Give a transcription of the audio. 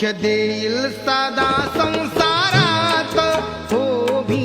दुःख देईल सदा संसारात हो भी